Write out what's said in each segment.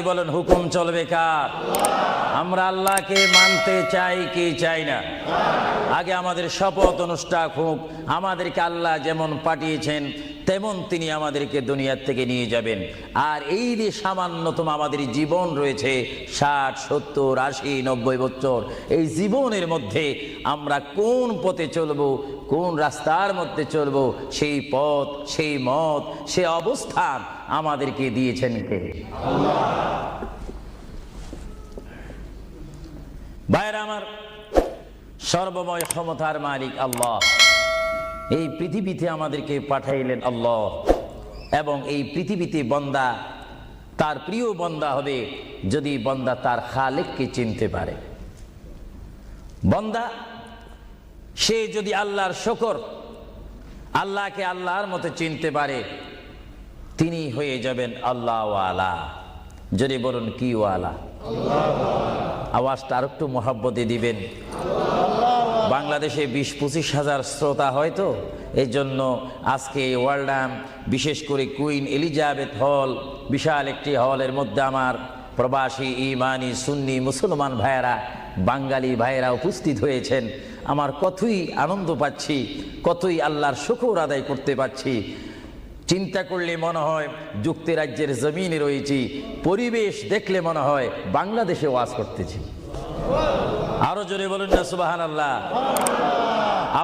বলেন, হুকুম চলবে কার? আমরা আল্লাহকে মানতে চাই কি চাই না। আগে আমাদের শপথ অনুষ্ঠান হোক, আমাদেরকে আল্লাহ যেমন পাঠিয়েছেন, তেমন তিনি আমাদেরকে দুনিয়ার থেকে নিয়ে যাবেন। আর এই যে সামান্যতম আমাদের জীবন রয়েছে, ষাট, সত্তর, আশি, নব্বই বছর, এই জীবনের মধ্যে আমরা কোন পথে চলবো, কোন রাস্তার মধ্যে চলব, সেই পথ, সেই মত, সে অবস্থান আমাদেরকে দিয়েছেন কে? ভাইরা আমার সর্বময় ক্ষমতার মালিক আল্লাহ। এই পৃথিবীতে আমাদেরকে পাঠাইলেন আল্লাহ এবং এই পৃথিবীতে বন্দা তার প্রিয় বন্দা হবে যদি বন্দা তার খালেককে চিনতে পারে। বন্দা, সে যদি আল্লাহর শকর, আল্লাহকে আল্লাহর মতো চিনতে পারে তিনি হয়ে যাবেন আল্লাহওয়ালা। যদি বলুন কি ওয়ালা আওয়াজটা আর একটু মহাব্বতে দিবেন। বাংলাদেশে বিশ পঁচিশ হাজার শ্রোতা হয়তো এই জন্য আজকে ওয়ার্ল্ডাম বিশেষ করে কুইন এলিজাবেথ হল, বিশাল একটি হলের মধ্যে আমার প্রবাসী ইমানি সুন্নি মুসলমান ভাইয়েরা, বাঙালি ভাইয়েরা উপস্থিত হয়েছেন। আমার কতই আনন্দ পাচ্ছি, কতই আল্লাহর শুকর আদায় করতে পারছি চিন্তা করলে মনে হয় যুক্তরাজ্যের জমিনে রয়েছি। পরিবেশ দেখলে মনে হয় বাংলাদেশে ওয়াজ করতেছি। আরও জোরে বলুন না সুবাহান আল্লাহ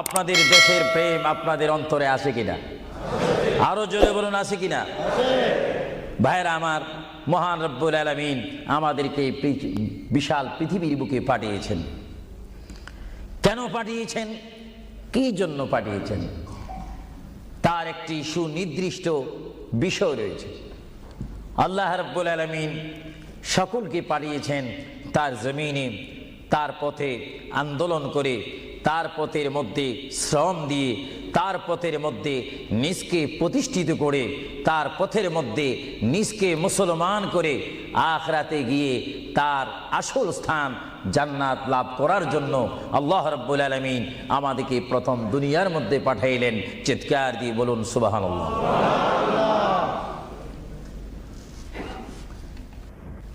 আপনাদের দেশের প্রেম আপনাদের অন্তরে আছে কিনা? আরও জোরে বলুন আছে কিনা? ভাইরা আমার, মহান রব্বুল আলমিন আমাদেরকে বিশাল পৃথিবীর বুকে পাঠিয়েছেন। কেন পাঠিয়েছেন? কি জন্য পাঠিয়েছেন? তার একটি সুনির্দিষ্ট বিষয় রয়েছে। আল্লাহ রব্বুল আলমিন সকলকে পাঠিয়েছেন তার জমিনে, তার পথে আন্দোলন করে, তার পথের মধ্যে শ্রম দিয়ে, তার পথের মধ্যে নিজকে প্রতিষ্ঠিত করে, তার পথের মধ্যে নিজকে মুসলমান করে আখরাতে গিয়ে তার আসল স্থান জান্নাত লাভ করার জন্য আল্লাহ রব্বুল আলমিন আমাদেরকে প্রথম দুনিয়ার মধ্যে পাঠাইলেন। চিৎকার দিয়ে বলুন সুবাহান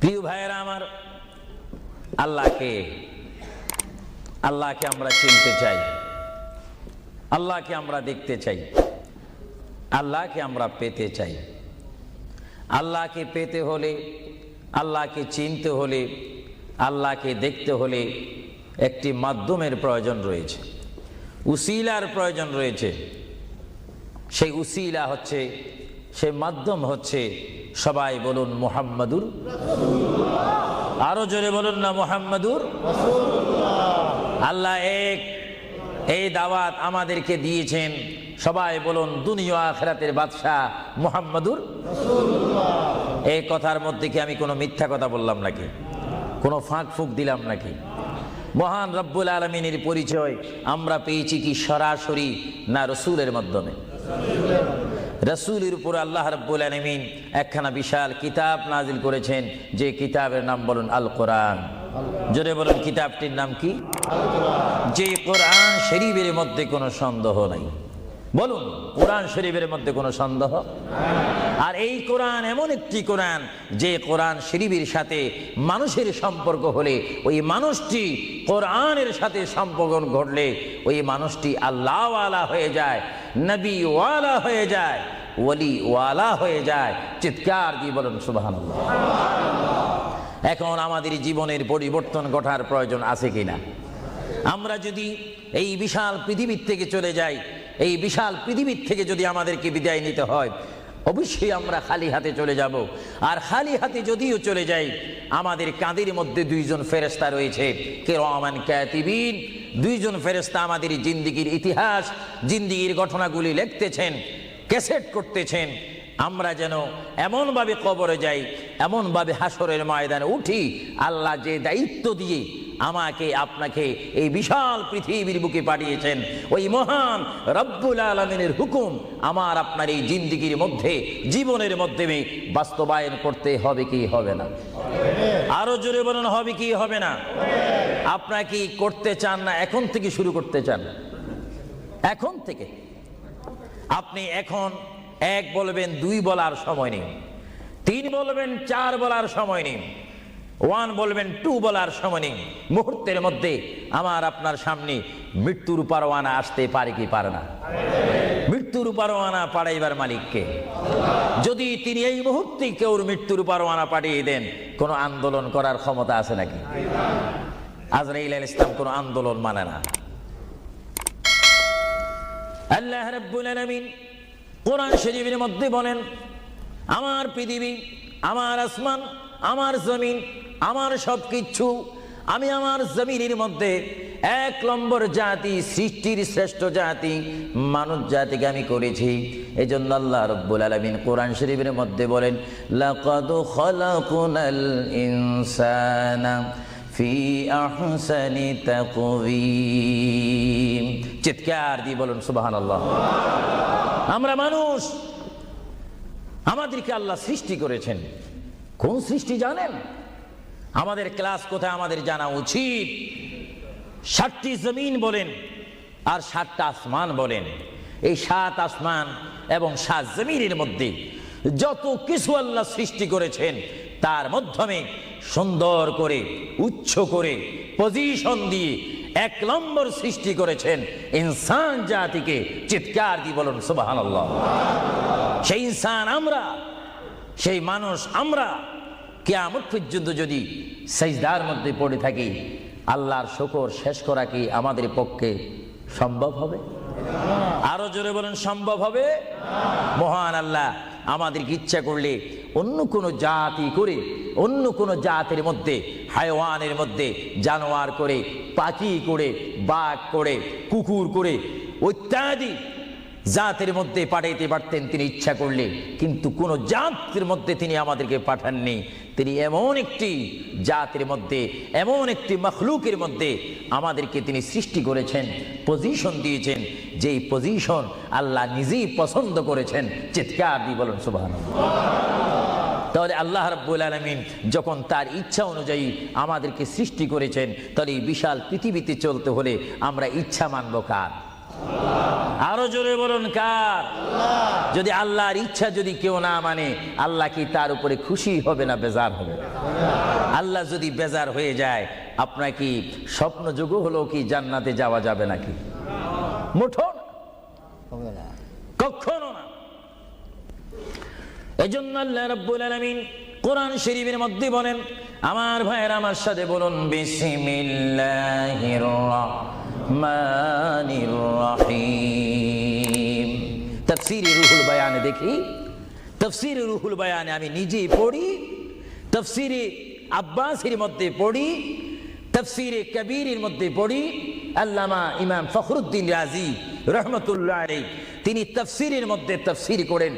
প্রিয় ভাইয়েরা আমার, আল্লাহকে আল্লাহকে আমরা চিনতে চাই। আল্লাহকে আমরা দেখতে চাই। আল্লাহকে আমরা পেতে চাই। আল্লাহকে পেতে হলে, আল্লাহকে চিনতে হলে আল্লাহকে দেখতে হলে একটি মাধ্যমের প্রয়োজন রয়েছে। উসিলার প্রয়োজন রয়েছে। সেই উসিলা হচ্ছে সেই মাধ্যম হচ্ছে সবাই বলুন মোহাম্মদুর আরও জোরে বলুন না মোহাম্মদুর আল্লাহ এক, এই দাওয়াত আমাদেরকে দিয়েছেন সবাই বলুন দুনিয়া আখরাতের বাদশাহ মোহাম্মদুর এই কথার মধ্যে কি আমি কোনো মিথ্যা কথা বললাম নাকি? কোনো ফাঁক ফুক দিলাম নাকি? মহান রব্বুল আলমিনের পরিচয় আমরা পেয়েছি কি সরাসরি না রসুলের মাধ্যমে? রসুলের উপর আল্লাহ রব্বুল আলমিন একখানা বিশাল কিতাব নাজিল করেছেন, যে কিতাবের নাম বলুন আল কোরআন জোরে বলুন, কিতাবটির নাম কি? যে কোরআন শরীফের মধ্যে কোনো সন্দেহ নাই। বলুন, কোরআন শরীফের মধ্যে কোনো সন্দেহ? আর এই কোরআন এমন একটি কোরআন, যে কোরআন শরীফের সাথে মানুষের সম্পর্ক হলে, ওই মানুষটি কোরআনের সাথে সম্পর্ক ঘটলে, ওই মানুষটি আল্লাহওয়ালা হয়ে যায় নবী ওয়ালা হয়ে যায় ওয়ালা হয়ে যায়। চিৎকার দিয়ে বলুন সুবাহ এখন আমাদের জীবনের পরিবর্তন ঘটার প্রয়োজন আছে কিনা? আমরা যদি এই বিশাল পৃথিবীর থেকে চলে যাই এই বিশাল পৃথিবীর থেকে যদি আমাদেরকে বিদায় নিতে হয়, অবশ্যই আমরা খালি হাতে চলে যাব। আর খালি হাতে যদিও চলে যাই, আমাদের কাঁদের মধ্যে দুইজন ফেরেস্তা রয়েছে কে রহমান ক্যাতিবিন দুইজন ফেরেস্তা আমাদের জিন্দিগির ইতিহাস, জিন্দিগির ঘটনাগুলি লিখতেছেন, ক্যাসেট করতেছেন। আমরা যেন এমনভাবে কবরে যাই, এমনভাবে হাসরের ময়দানে উঠি, আল্লাহ যে দায়িত্ব দিয়ে আমাকে আপনাকে এই বিশাল পৃথিবীর বুকে পাঠিয়েছেন। ওই মহান রব্বুল আলমিনের হুকুম আমার আপনার এই জিন্দিগির মধ্যে, জীবনের মাধ্যমে বাস্তবায়ন করতে হবে কি হবে না। আরও জোরে বলুন, হবে কি হবে না? আপনারা কি করতে চান না এখন থেকে শুরু করতে চান? এখন থেকে। আপনি এখন এক বলবেন, দুই বলার সময় নেই। তিন বলবেন, চার বলার সময় নেই। ওয়ান বলবেন, টু বলার সময় মুহূর্তের মধ্যে আমার আপনার সামনে মৃত্যুর পারোয়ানা আসতে পারে কি পারে না। মৃত্যুর পারোয়ানা পাঠাইবার মালিককে। যদি তিনি এই মুহূর্তে কেউ মৃত্যুর পারোয়ানা পাঠিয়ে দেন, কোনো আন্দোলন করার ক্ষমতা আছে নাকি? আজরাইল আল ইসলাম কোনো আন্দোলন মানে না। আল্লাহ রাব্বুল আলামিন কোরআন শরীফের মধ্যে বলেন, আমার পৃথিবী, আমার আসমান আমার জমিন, আমার সব কিছু আমি আমার জমিনের মধ্যে এক নম্বর জাতি, সৃষ্টির শ্রেষ্ঠ জাতি, মানব জাতিকে আমি করেছি। এই জন্য আল্লাহ রব্বুল আলমিন কোরআন শরীফের মধ্যে বলেন চিৎকার দিয়ে বলুন, সুবহানাল্লাহ। আমরা মানুষ, আমাদেরকে আল্লাহ সৃষ্টি করেছেন। কোন সৃষ্টি জানেন? আমাদের ক্লাস কোথায়? আমাদের জানা উচিত। ষাটটি জমিন বলেন আর সাতটা আসমান বলেন। এই সাত আসমান এবং সাত জমিনের মধ্যে যত কিছু আল্লাহ সৃষ্টি করেছেন, তার মাধ্যমে সুন্দর করে, উচ্চ করে পজিশন দিয়ে এক নম্বর সৃষ্টি করেছেন ইনসান জাতিকে চিৎকার দিয়ে বলুন সুবাহান সেই ইনসান আমরা সেই মানুষ আমরা কেয়ামত পর্যন্ত যদি সেজদার মধ্যে পড়ে থাকি, আল্লাহর শকর শেষ করা কি আমাদের পক্ষে সম্ভব হবে? আরও জোরে বলেন, সম্ভব হবে? মহান আল্লাহ, আমাদেরকে ইচ্ছা করলে অন্য কোনো জাতি করে, অন্য কোনো জাতের মধ্যে, হায়ওয়ানের মধ্যে জানোয়ার করে, পাখি করে, বাঘ করে, কুকুর করে ইত্যাদি জাতের মধ্যে পাঠাইতে পারতেন তিনি ইচ্ছা করলে, কিন্তু কোন জাতের মধ্যে তিনি আমাদেরকে পাঠাননি। তিনি এমন একটি জাতের মধ্যে, এমন একটি মখলুকের মধ্যে আমাদেরকে তিনি সৃষ্টি করেছেন পজিশন দিয়েছেন, যেই পজিশন আল্লাহ নিজেই পছন্দ করেছেন। চিৎকার দিয়ে বলুন সুবাহ তাহলে আল্লাহ রাব্বুল আলমিন যখন তার ইচ্ছা অনুযায়ী আমাদেরকে সৃষ্টি করেছেন, তাহলে এই বিশাল পৃথিবীতে চলতে হলে আমরা ইচ্ছা মানব কার? আরও জোরে বলুন, কার? যদি আল্লাহর ইচ্ছা যদি কেউ না মানে আল্লাহ কি তার উপরে খুশি হবে না বেজার হবে? আল্লাহ যদি বেজার হয়ে যায়, আপনার কি স্বপ্ন যোগ হলো কি জান্নাতে যাওয়া যাবে নাকি? মুঠো কখনো না। এজন্য আল্লাহ রাব্বুল আলামিন কোরআন শরীফের মধ্যে বলেন, আমার ভাইয়ের আমার সাথে বলুন, বিসমিল্লাহির রহমানির রহিম। তাফসীরে রুহুল বায়ানে দেখি, তাফসীরে রুহুল বায়ানে আমি নিজেই পড়ি, তাফসীরে আব্বাসের মধ্যে পড়ি, তফসিরে কবিরের মধ্যে পড়ি, আল্লামা ইমাম ফখরুদ্দিন রাজি রহমতুল্লাহ তিনি তফসিরের মধ্যে তফসির করেন,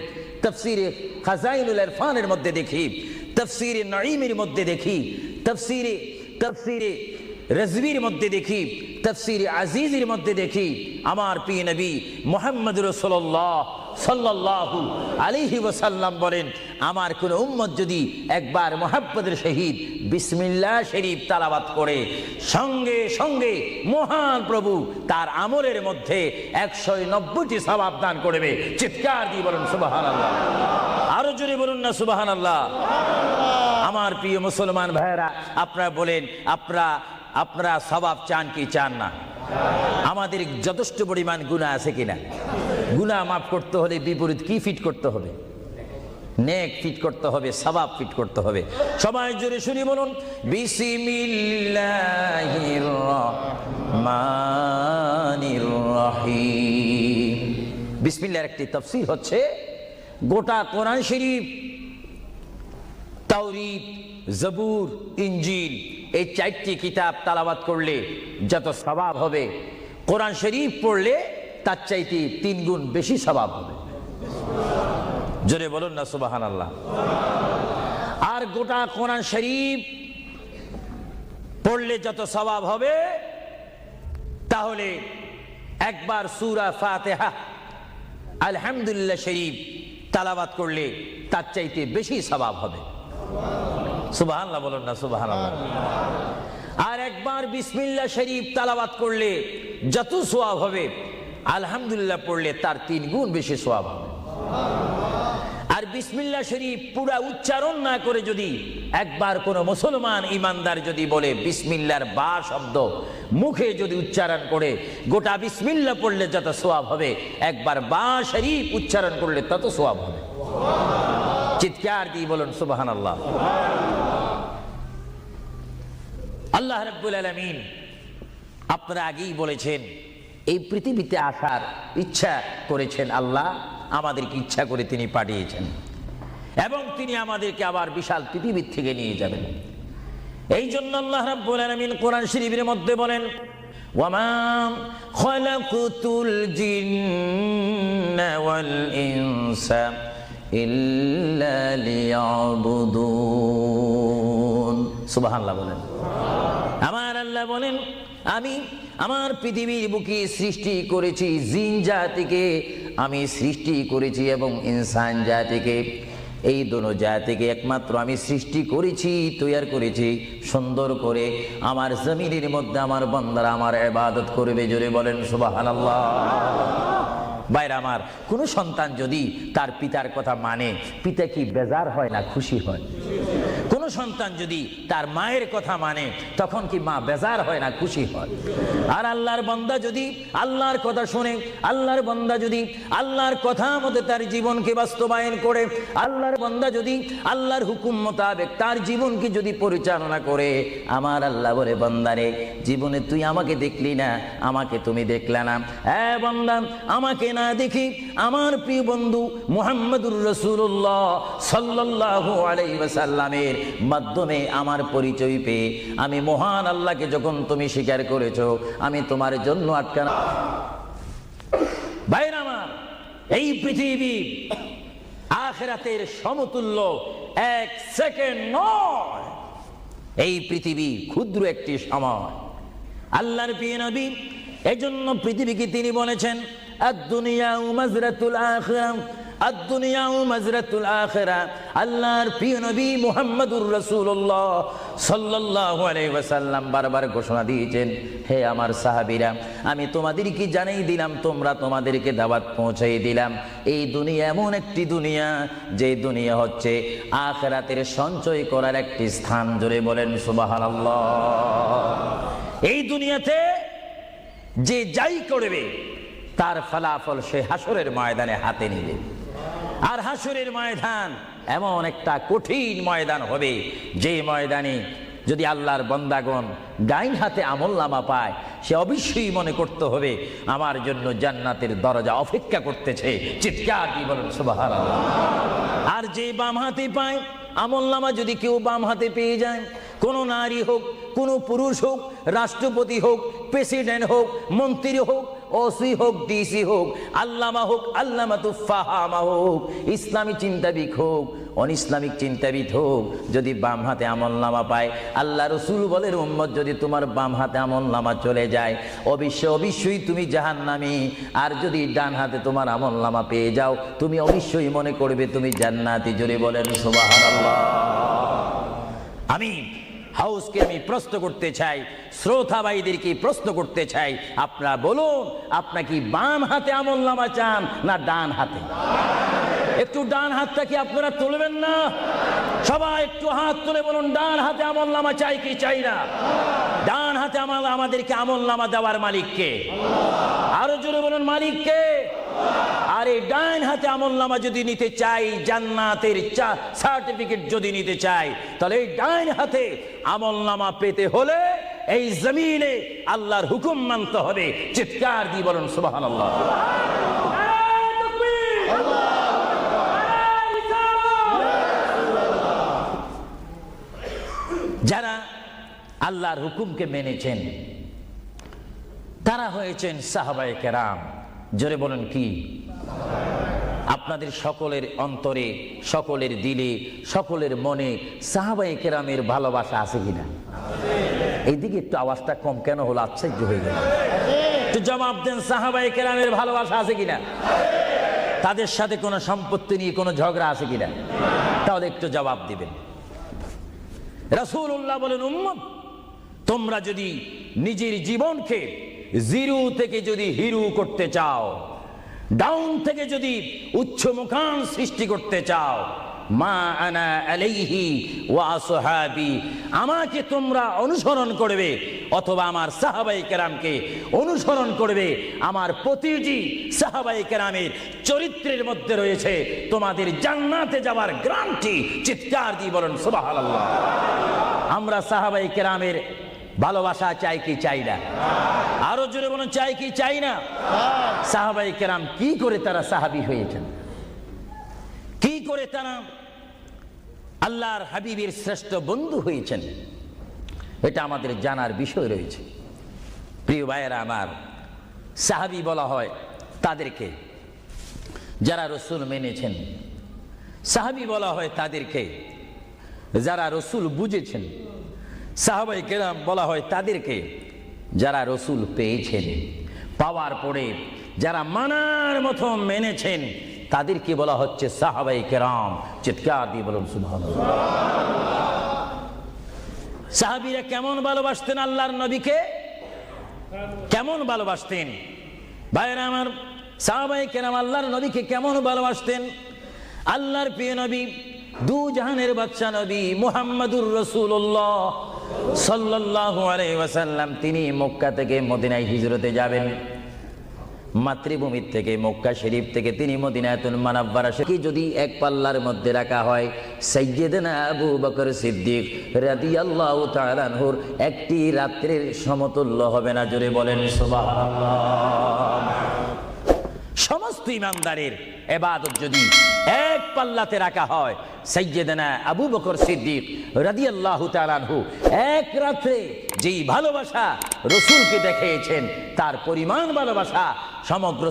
তফসিরে খাজাইনুল ইরফানের মধ্যে দেখি, তফসিরে নঈমের মধ্যে দেখি, তফসিরে তফসিরে রজবির মধ্যে দেখি তফসিরে আজিজের মধ্যে দেখি আমার পি নবী মোহাম্মদ রসোল্লাহ সাল্লাল্লাহু আলাইহি ওয়াসাল্লাম বলেন, আমার কোন উম্মত যদি একবার মোহাম্মদের শহীদ বিসমিল্লাহ শরীফ তালাবাত করে, সঙ্গে সঙ্গে মহান প্রভু তার আমলের মধ্যে একশো নব্বইটি সবাব দান করবে। চিৎকার দিয়ে বলুন সুবাহান আল্লাহ আরও জোরে বলুন না সুবাহান আল্লাহ আমার প্রিয় মুসলমান ভাইয়েরা, আপনারা বলেন, আপনারা আপনারা সবাব চান কি চান না? আমাদের যথেষ্ট পরিমাণ গুণা আছে কিনা? গুণা মাফ করতে হলে বিপরীত কি ফিট করতে হবে? নেক ফিট করতে হবে সবাব ফিট করতে হবে। সবাই জোরে শুনি বলুন রহিম। একটি তফসিল হচ্ছে, গোটা কোরআন শরীফ, তাওরিত, জবুর ইঞ্জিল এই চারটি কিতাব তালাবাত করলে যত স্বভাব হবে, কোরআন শরীফ পড়লে তার চাইতে তিন গুণ বেশি স্বভাব হবে। জোরে বলুন না সুবাহান আল্লাহ আর গোটা কোরআন শরীফ পড়লে যত স্বভাব হবে, তাহলে একবার সুরা ফাতেহা, আলহামদুলিল্লাহ শরীফ তালাবাত করলে তার চাইতে বেশি স্বভাব হবে। সুবাহান্লাহ বলুন না সুবাহান আর একবার বিসমিল্লা শরীফ তালাবাত করলে যত সোয়াব হবে, আলহামদুলিল্লাহ পড়লে তার তিন গুণ বেশি সোয়াব হবে। আর বিসমিল্লা শরীফ পুরা উচ্চারণ না করে যদি একবার কোনো মুসলমান ইমানদার যদি বলে বিসমিল্লার বা শব্দ মুখে যদি উচ্চারণ করে, গোটা বিসমিল্লা পড়লে যত সোয়াব হবে, একবার বা শরীফ উচ্চারণ করলে তত সোয়াব হবে। চিৎকার দিয়ে বলুন সুবাহান আল্লাহ আল্লাহ রব্বুল আলমিন আপনারা আগেই বলেছেন, এই পৃথিবীতে আসার ইচ্ছা করেছেন আল্লাহ, আমাদেরকে ইচ্ছা করে তিনি পাঠিয়েছেন। এবং তিনি আমাদেরকে আবার বিশাল পৃথিবীর থেকে নিয়ে যাবেন। এই জন্য আল্লাহ রাব্বুল আলামিন কোরআন শরীফের মধ্যে বলেন, ওয়ামা খালাকুতুল জিন্না ওয়াল ইনসা বলেন। আমার আল্লাহ বলেন আমি আমার পৃথিবীর বুকে সৃষ্টি করেছি জিন জাতিকে আমি সৃষ্টি করেছি এবং ইনসান জাতিকে। এই দোনো জাতিকে একমাত্র আমি সৃষ্টি করেছি তৈয়ার করেছি সুন্দর করে। আমার জমিনের মধ্যে আমার বন্দারা আমার এবাদত করবে জোরে বলেন সুবাহান বাইরে আমার, কোনো সন্তান যদি তার পিতার কথা মানে পিতা কি বেজার হয় না খুশি হয়? কোনো সন্তান যদি তার মায়ের কথা মানে তখন কি মা বেজার হয় না খুশি হয়? আর আল্লাহর বন্দা যদি আল্লাহর কথা শুনে, আল্লাহর বন্দা যদি আল্লাহর কথা মতো তার জীবনকে বাস্তবায়ন করে, আল্লাহর বন্দা যদি আল্লাহর হুকুম মোতাবেক তার জীবনকে যদি পরিচালনা করে, আমার আল্লাহ বলে বন্দারে জীবনে তুই আমাকে দেখলি না, আমাকে তুমি দেখলে না। হ্যাঁ বন্দা, আমাকে না দেখি আমার প্রিয় বন্ধু মুহাম্মদুর রসুল্লাহ সাল্লাল্লাহু আলাইহি ওয়াসাল্লামের মাধ্যমে আমার পরিচয় পেয়ে আমি মহান আল্লাহকে যখন তুমি স্বীকার করেছ, আমি তোমার জন্য আটকানা আমার, এই পৃথিবী আখেরাতের সমতুল্য এক সেকেন্ড নয়। এই পৃথিবী ক্ষুদ্র একটি সময়। আল্লাহর প্রিয় নবী, এজন্য পৃথিবীকে তিনি বলেছেন আদ-দুনিয়া মাজরাতুল আখিরা আদ-দুনিয়া মাজরাতুল আখিরা আল্লাহর প্রিয় নবী মুহাম্মদুর রাসূলুল্লাহ সাল্লাল্লাহু আলাইহি ওয়াসাল্লাম বারবার ঘোষণা দিয়েছেন, হে আমার সাহাবীরা, আমি তোমাদেরকে জানাই দিলাম, তোমরা তোমাদেরকে দাওয়াত পৌঁছাই দিলাম। এই দুনিয়া এমন একটি দুনিয়া, যে দুনিয়া হচ্ছে আখিরাতের সঞ্চয় করার একটি স্থান। জুড়ে বলেন, সুবহানাল্লাহ। এই দুনিয়াতে যে যাই করবে, তার ফলাফল সে হাসরের ময়দানে হাতে নিবে। আর হাসরের ময়দান এমন একটা কঠিন ময়দান হবে। যে ময়দানে যদি আল্লাহর বন্দাগণ ডাইন হাতে আমল নামা পায়, সে অবশ্যই মনে করতে হবে, আমার জন্য জান্নাতের দরজা অপেক্ষা করতেছে। চিৎকার কি বলেন, সুবহানাল্লাহ। আর যে বাম হাতে পায়, আমল নামা যদি কেউ বাম হাতে পেয়ে যায়, কোনো নারী হোক, কোনো পুরুষ হোক, রাষ্ট্রপতি হোক, প্রেসিডেন্ট হোক, মন্ত্রী হোক ওসি হোক, ডিসি হোক, আল্লামা হোক আল্লামা তুফাহামা হোক, ইসলামী চিন্তাবিদ হোক অন ইসলামিক চিন্তাবিদ হোক, যদি বাম হাতে আমল নামা পায়, আল্লাহ রসুল বলের উম্মত যদি তোমার বাম হাতে আমল নামা চলে যায় অবশ্য অবশ্যই তুমি জাহান নামি আর যদি ডান হাতে তোমার আমল নামা পেয়ে যাও, তুমি অবশ্যই মনে করবে তুমি জান্নাতি, জোরে বলেন সুবহানাল্লাহ। আমি হাউসকে আমি প্রশ্ন করতে চাই শ্রোতা ভাইদেরকে প্রশ্ন করতে চাই? আপনারা বলুন, আপনার কি বাম হাতে আমল নামা চান না ডান হাতে? একটু ডান হাতটা কি আপনারা তুলবেন না? সবাই একটু হাত তুলে বলুন, ডান হাতে আমল নামা চাই কি চাই না? ডান হাতে আমাদেরকে আমল নামা দেওয়ার মালিককে আরও জোরে বলুন মালিককে আর এই ডাইন হাতে আমল নামা যদি নিতে চাই, জান্নাতের সার্টিফিকেট যদি নিতে চাই, তাহলে এই ডাইন হাতে আমল নামা পেতে হলে এই জমিনে আল্লাহর হুকুম মানতে হবে। চিৎকার দিয়ে বলুন সুবাহান আল্লাহ যারা আল্লাহর হুকুমকে মেনেছেন, তারা হয়েছেন সাহাবায়ে কেরাম। জোরে বলেন কি? আপনাদের সকলের অন্তরে, সকলের দিলে, সকলের মনে সাহাবায়ে কেরামের ভালোবাসা আছে কিনা? এইদিকে একটু আওয়াজটা কম কেন হলো? আশ্চর্য হয়ে গেল একটু জবাব দেন, সাহাবায়ে কেরামের ভালোবাসা আছে কিনা? তাদের সাথে কোনো সম্পত্তি নিয়ে কোনো ঝগড়া আছে কিনা? তাহলে একটু জবাব দিবেন। রাসূলুল্লাহ বলেন, উম্মত, তোমরা যদি নিজের জীবনকে জিরু থেকে যদি হিরু করতে চাও, ডাউন থেকে যদি উচ্চ মুখান সৃষ্টি করতে চাও, মা আনা আলাইহি ওয়া আসহাবি, আমাকে তোমরা অনুসরণ করবে, অথবা আমার সাহাবাই কেরামকে অনুসরণ করবে, আমার প্রতিটি সাহাবাই কেরামের চরিত্রের মধ্যে রয়েছে তোমাদের জান্নাতে যাওয়ার গ্রান্টি, চিৎকার দিয়ে বলেন সুবহানাল্লাহ। আমরা সাহাবাই কেরামের ভালোবাসা চাই কি চাই না? আরও জোরে বলুন, চাই কি চাই না? সাহাবাই কেরাম কি করে তারা সাহাবি হয়েছেন? কি করে তারা আল্লাহর হাবিবের শ্রেষ্ঠ বন্ধু হয়েছেন? এটা আমাদের জানার বিষয় রয়েছে। প্রিয় ভাইয়েরা, আমার সাহাবি বলা হয় তাদেরকে, যারা রসুল মেনেছেন। সাহাবি বলা হয় তাদেরকে, যারা রসুল বুঝেছেন। সাহাবাই কেরাম বলা হয় তাদেরকে যারা রসুল পেয়েছেন, পাওয়ার পরে যারা মানার মতো মেনেছেন, তাদেরকে বলা হচ্ছে সাহাবাই কেরাম। চিৎকার দিয়ে বলুন, সুবহানাল্লাহ। সাহাবিরা কেমন ভালোবাসতেন আল্লাহর নবীকে? কেমন ভালোবাসতেন? ভাইয়েরা আমার, সাহাবাই কেরাম আল্লাহর নবীকে কেমন ভালোবাসতেন? আল্লাহর প্রিয় নবী, দু জাহানের বাচ্চা নবী মুহাম্মাদুর রসুল্লাহ আলাইহি ওয়াসাল্লাম, তিনি মক্কা থেকে মদিনায় হিজরতে যাবেন। মাতৃভূমির থেকে, মক্কা শরীফ থেকে তিনি মদিনায়তুল মানাব্বারা কি যদি এক পাল্লার মধ্যে রাখা হয়, সাইয়্যিদানা আবু বকর সিদ্দিক রাদিয়াল্লাহু তাআলা আনহুর একটি রাত্রের সমতুল্য হবে না, জোরে বলেন সুবহানাল্লাহ। সমস্ত ইমানদারের এবাদত যদি এক পাল্লাতে রাখা হয় সৈয়দনা আবু বকর সিদ্দিক রাদিয়াল্লাহু আল্লাহ তালানহু এক রাত্রে যেই ভালোবাসা রসুলকে দেখিয়েছেন, তার পরিমাণ ভালোবাসা সমগ্র